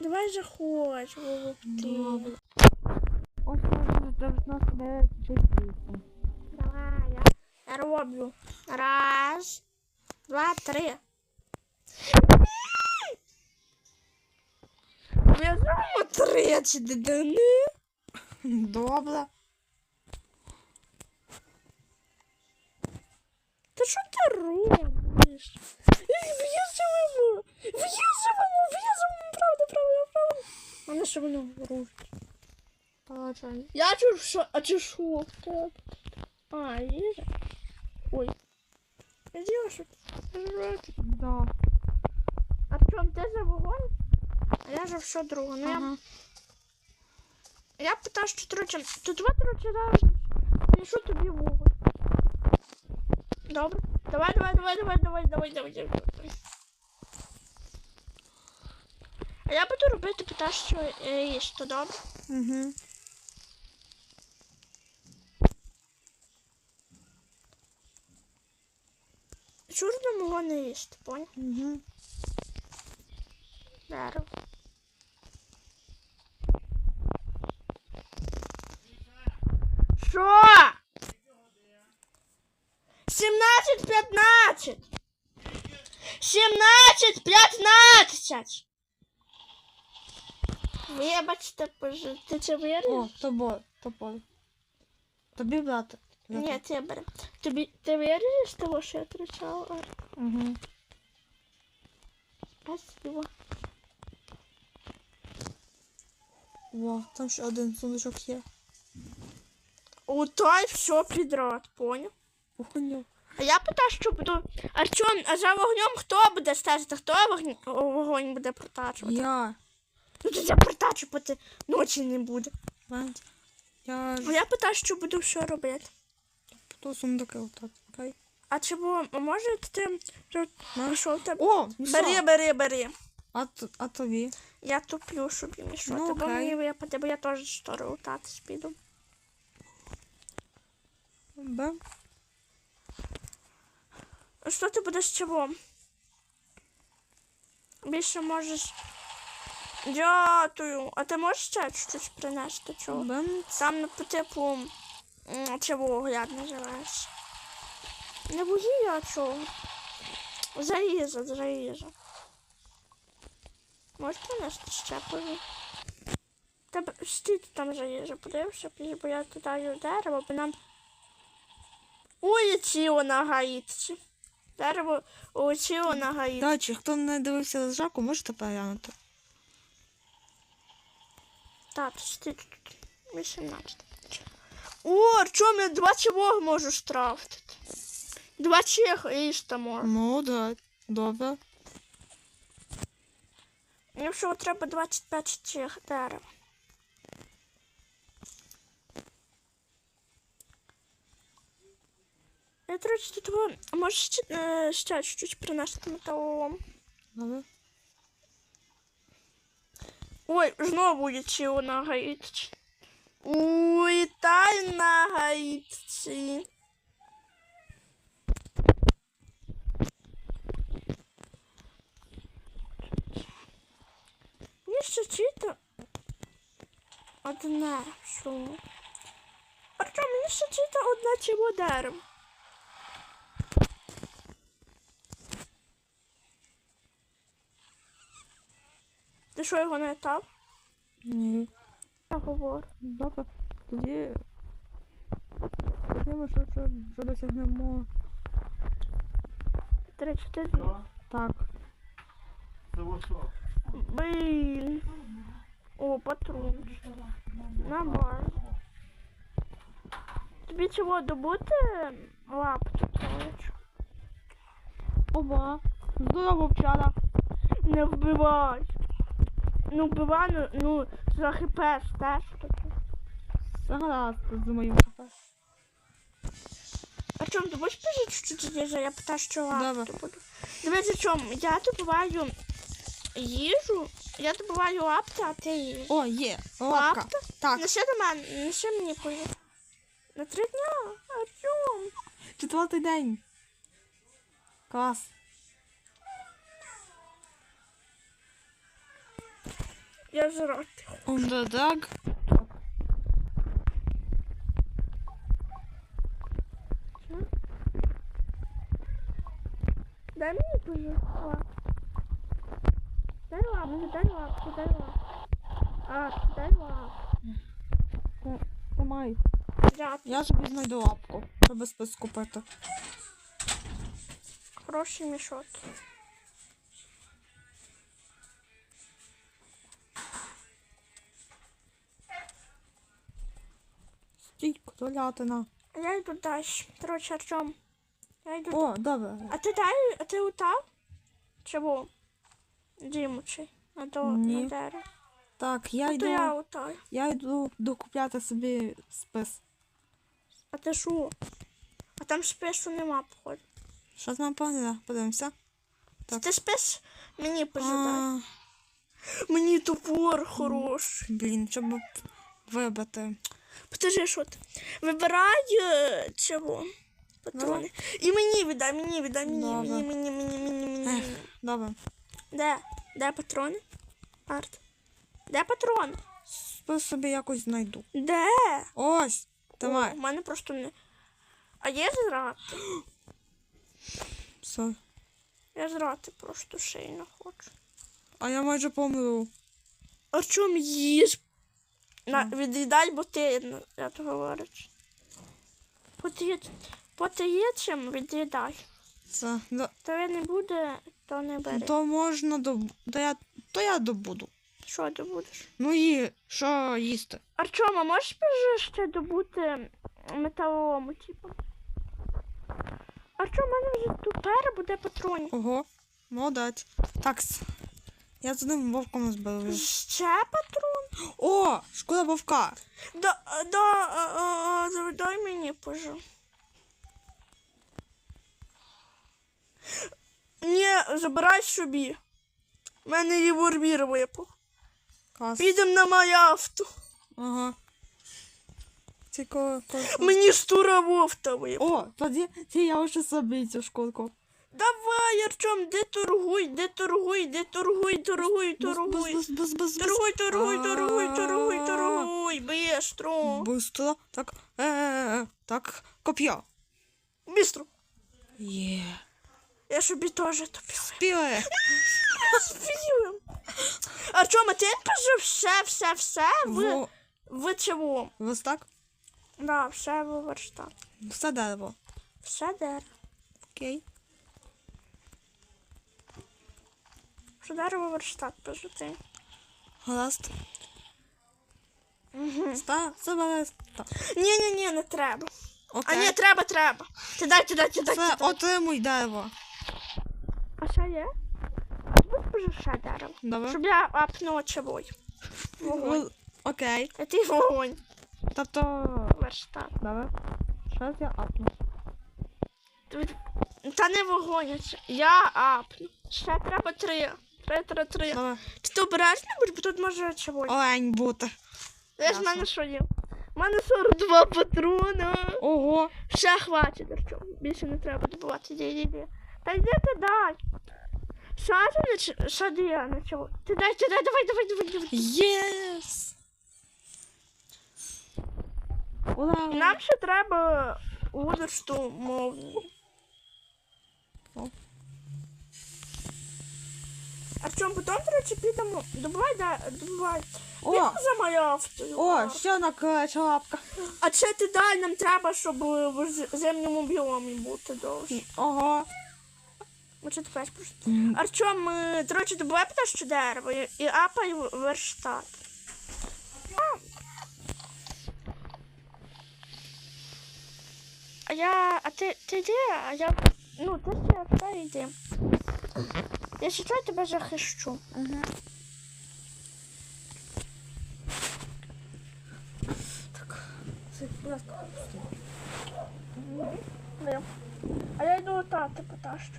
Давай заходь, голуб ти. Ось можна 99 8. Давай, я, я роблю. Раз, два, три. Я зробимо три, чи дидани. Добре. Та що ти робиш? В'язуємо! В'язуємо! В'язуємо! А на що воно рушить? Получай. Я що... А чи що? Так. А, їжа? Ой. Іди, що жрати. Да. А в чому ти за вогонь? А я за все друге. Ну, Ага. я питаю, що короче, тут вот, короче, зараз принесу тобі вогонь. Добре. Давай, давай, давай, давай, давай, давай, давай, давай. давай. А я буду робити питаю, що е, їсти, добре? Угу. Чужно мого не їсти, понял? Угу. Дерево. Що? 17, 15. 17, 15. Вибачте, боже, ти це О, віриш? тобой, тобой. Тобі брати. Ні, ти бери. Тобі, ти віриш того, що я кричала? Угу. Спасибо. О, там ще один сундучок є. Отай все підряд, понял? Охуєв. А я питаю, що буду. А що, а за вогнем хто буде стежити? Хто вогонь буде протачувати? Я. Ну то я протачувати ночі не буде. Вань. Я А я питаю, що буду що робити. ту сундуки отак. Окей. А чи бо може ти На. тебе? О, Бери, бери. бери. А, т- а тобі? Я туплю, щоб їм що. Ну, окей. мені випаде, бо я теж що лутатись піду. Б. Що ти будеш чого? Більше можеш. Дякую. А ти можеш ще щось принести чого? Б. Сам ну, по типу чого як називаєш? Не буї, а чого? Заїза, заїза. Можеш принести ще пожу? Тебе стійте там подивишся, пізніше, бо я кидаю дерево, бо нам улетіло на гаїтці. Дерево улетіло на гаїтці. Дачі, хто не дивився з Жаку, можете переглянути. Так, стійте тут. 18. О, чому я два чого можу штрафити? Два чеха і що можу. Ну, да. Добре. Мені всього треба 25 чех дерева. Я, до речі, тут можеш е, ще чуть-чуть принести металолом. Добре. Ой, знову лічило на гаїтці. Ой, тай на гаїтці. Мені ще чити одне що. Артем, мені ще чити одне чого дерево. Ти що його не тав? Ні. Я говорю. Добре. Тоді. Тоді ми що, що, що досягнемо. Три, чотири. Так. Це що? Блін. О, патрон. Нормально. Тобі чого добути лапки, коротше? Оба. Здорово, вчора. Не вбивай. Ну, вбивай, ну, ну за хп теж таки. Все гаразд з моїм хп. А чому ти будеш пожити чуть-чуть їжа? Я питаю, що Добре. буду. Дивіться, чому? Я добуваю їжу, я добуваю лапки, а ти їж. О, є. Лапка. Лапка? Так. Неси до мене, неси мені пою. На три дня, Артем. Четвертий день. Клас. Я жрати. Underdog. Дай мені дуже. Дай лапку, дай лапку, дай лапку. А, дай лапку. Тримай. Я собі знайду лапку, щоб спис купити. Хороші мішоки. Стій, колятина. А Я йду далі. Короче, Артем. Я йду. О, добре. А ти дай, а ти утав? Чого? Дімучий. На до Ні. на дерево. Так, я А то я йду. утаю. Я йду докупляти собі спис. А ти що? А там спису нема, походу. Що там погнали? Подивимося. Так. Ти спис мені пожидай. А, Мені топор хороший. блін, щоб вибити. Покажи, що ти. Вибирай е, цього. Патрони. І мені віддай, мені віддай, мені, Добре. мені, мені, мені, мені, мені, мені. Добре. Де? Де патрони? Арт. Де патрони? Спис собі якось знайду. Де? Ось! Тримай. У мене просто не. А є зрати? Все. Я зрати просто сильно хочу. А я майже помру. А чому їж? На, від'їдай, бо ти, я то говориш. Потаєчим від'їдай. Це. Да. То не буде, то не бери. То можна до. То я, то я добуду. Що ти будеш? Ну і що їсти? Артема, можеш вже ще добути металолому, типу? Артем, у мене вже тепер буде патронів. Ого, молодець. Так. Я з одним вовком зберу. Ще патрон? О, шкода вовка. Да, да, а, а, а, дай мені, пожалуйста. Ні, забирай собі. У мене револьвер випав. Клас. Підемо на моє авто. Ага. Цікаво. Мені стура вовта випав. О, тоді я вже собі цю шкурку. Давай, Артем, де торгуй, де торгуй, де торгуй, торгуй, торгуй. Бус, бус, бус, бус, Торгуй, торгуй, торгуй, торгуй, А. торгуй, быстро. Быстро. Так, е, так, коп'я. Быстро. Є. Я собі теж топила. Піле. Спілим. Артем, а ти пожив все, все, все в, Во, в чому? ось так. Да, все в верстат. Все дерево. Все дерево. Окей. Все дерево верстат пожити. Гаразд. Угу. Ста, забере. ста. Ні, ні, ні, не треба. А Окей. ні, треба, треба. Ти дай, ти дай, ти дай. Дай. отримуй дерево. А ще є? А будеш пожив ще дерево? Добре. Щоб я апнула чебой. Вогонь. Окей. А ти вогонь. Тобто. Верстат. Добре. Щас я апну. Та не вогонь, я апну. Ще треба три. Три, три, три. Добре. Ти то обережно будеш, бо тут може чебой. Олень бути. Я ж в ясно. мене що є? У мене 42 патрона. Ого. Ще хватить, Артем. Більше не треба добувати. Іди, іди, іди. Та йди ти дай. Сади не ч- сади я на чого. Ти дай, ти дай, давай, давай, давай, давай. Єс! Ура! Нам ще треба удочку мовну. О. Артем, потім, до речі, підемо. Добувай, дай, добувай. О! за моя авто. О, ще одна креча лапка. А це ти дай, нам треба, щоб в з- зимньому біомі бути довше. Ого. Оце ти пеш просто. Артем, е, до речі, добувай що дерево і, і апай в- верштат. А. А я. А ти, ти йди, а я. Ну, ти ще та йди. Я ще чую тебе захищу. Угу. Ні. А я йду тати потащу.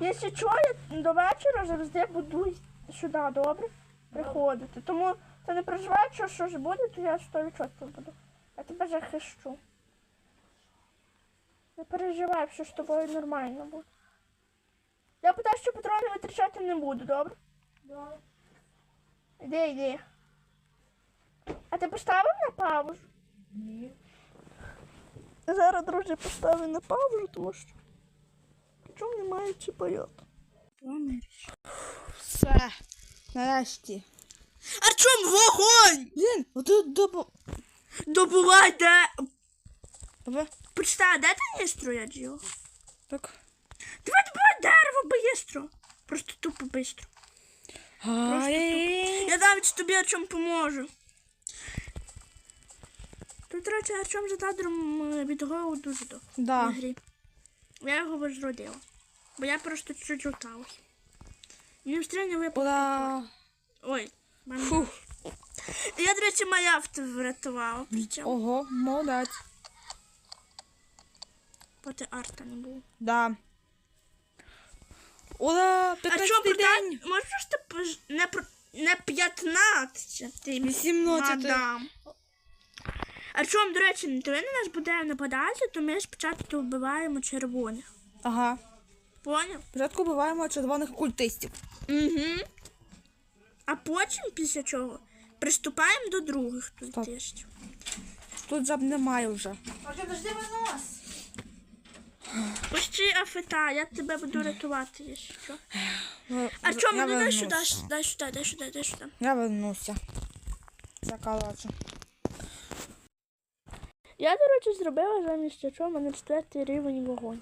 Якщо чого, я до вечора завжди буду сюди, добре? Приходити. Тому ти не переживай, що що ж буде, то я 100% буду. Я тебе захищу. Не переживай, що з тобою нормально буде. Я питаю, що патрони витрачати не буду, добре? Добре. Іди, іди. А ти поставив на паузу? Ні. Зараз, друзі, поставлю на паузу, тому що чому немає чіпайот. Все. Нарешті. Артем, вогонь! Блін, отут добу. Добувай, де... Почитай, де ти не строять його? Так. Дерево бистро. Просто тупо бистро. Ай. Я навіть тобі о чому поможу. Тут, до речі, Артем за кадром е, від дуже до Да. грі. Я його возродила. Бо я просто чуть-чуть луталась. Мені встріне випав. Ура. Ой, мене. Фух. Я, до речі, моя авто врятувала. Причому Ого, молодець. поки арта не було. Да. Ура, А 15 що, день. Можеш ти не, про- не 15, ти 18. мадам. А чому, до речі, коли на нас буде нападати, то ми спочатку вбиваємо червоних. Ага. Поняв? Спочатку вбиваємо червоних культистів. Угу. А потім, після чого, приступаємо до других культистів. Тут жаб немає вже. Пусти афета, я тебе буду рятувати, якщо що. Ви- А ви- чому, я ну дай сюди, дай сюди, дай сюди, дай сюди. Я вернуся. Закалачу. Я, до речі, зробила замість чого мене четвертий рівень вогонь.